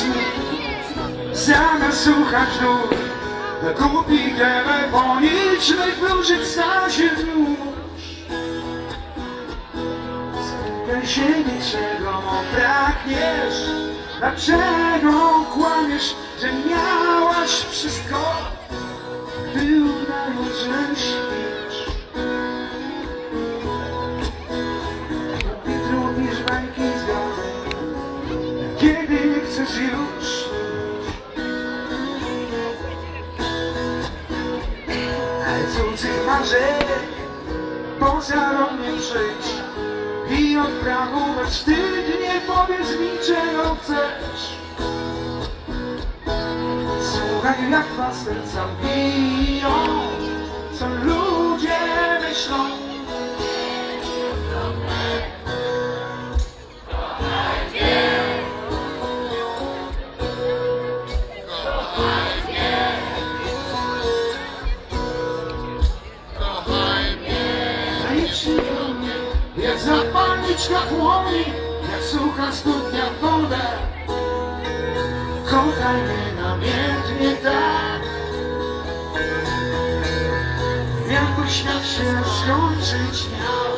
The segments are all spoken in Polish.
ważny Zamiast słuchać Na głupich telefonicznych wróżyc na się już Spytaj się niczego pragniesz. Dlaczego kłamiesz, że miałaś wszystko z głowy Kiedy chcesz już? Ale cudzych marzeń Poza mnie przyjdź I od prawu bezwstydnie powiedz mi czego chcesz. Słuchaj jak dwa serca biją zapalniczka płonie Jak sucha studnia wodę. Kochaj mnie namiętnie tak. Jakby świat się skończyć miał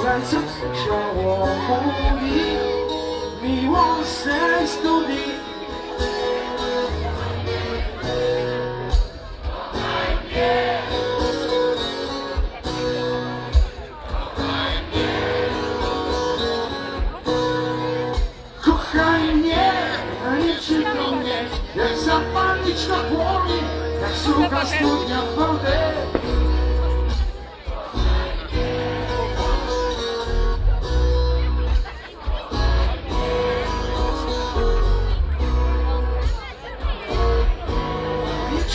Twe ciało mówi Miłosnej studni Kochaj mnie, a nie Jak zapalić na płonie Jak sucha studnia wodę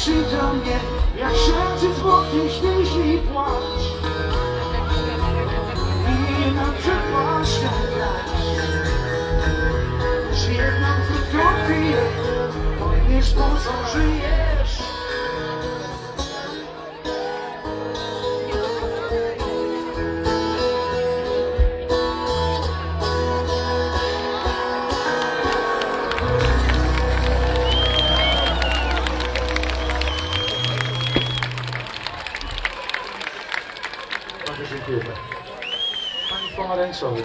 Krzycz do mnie Jak księżyc w oknie śnieży i płacz. I na przepłaszczę presenteren. Van Renzo.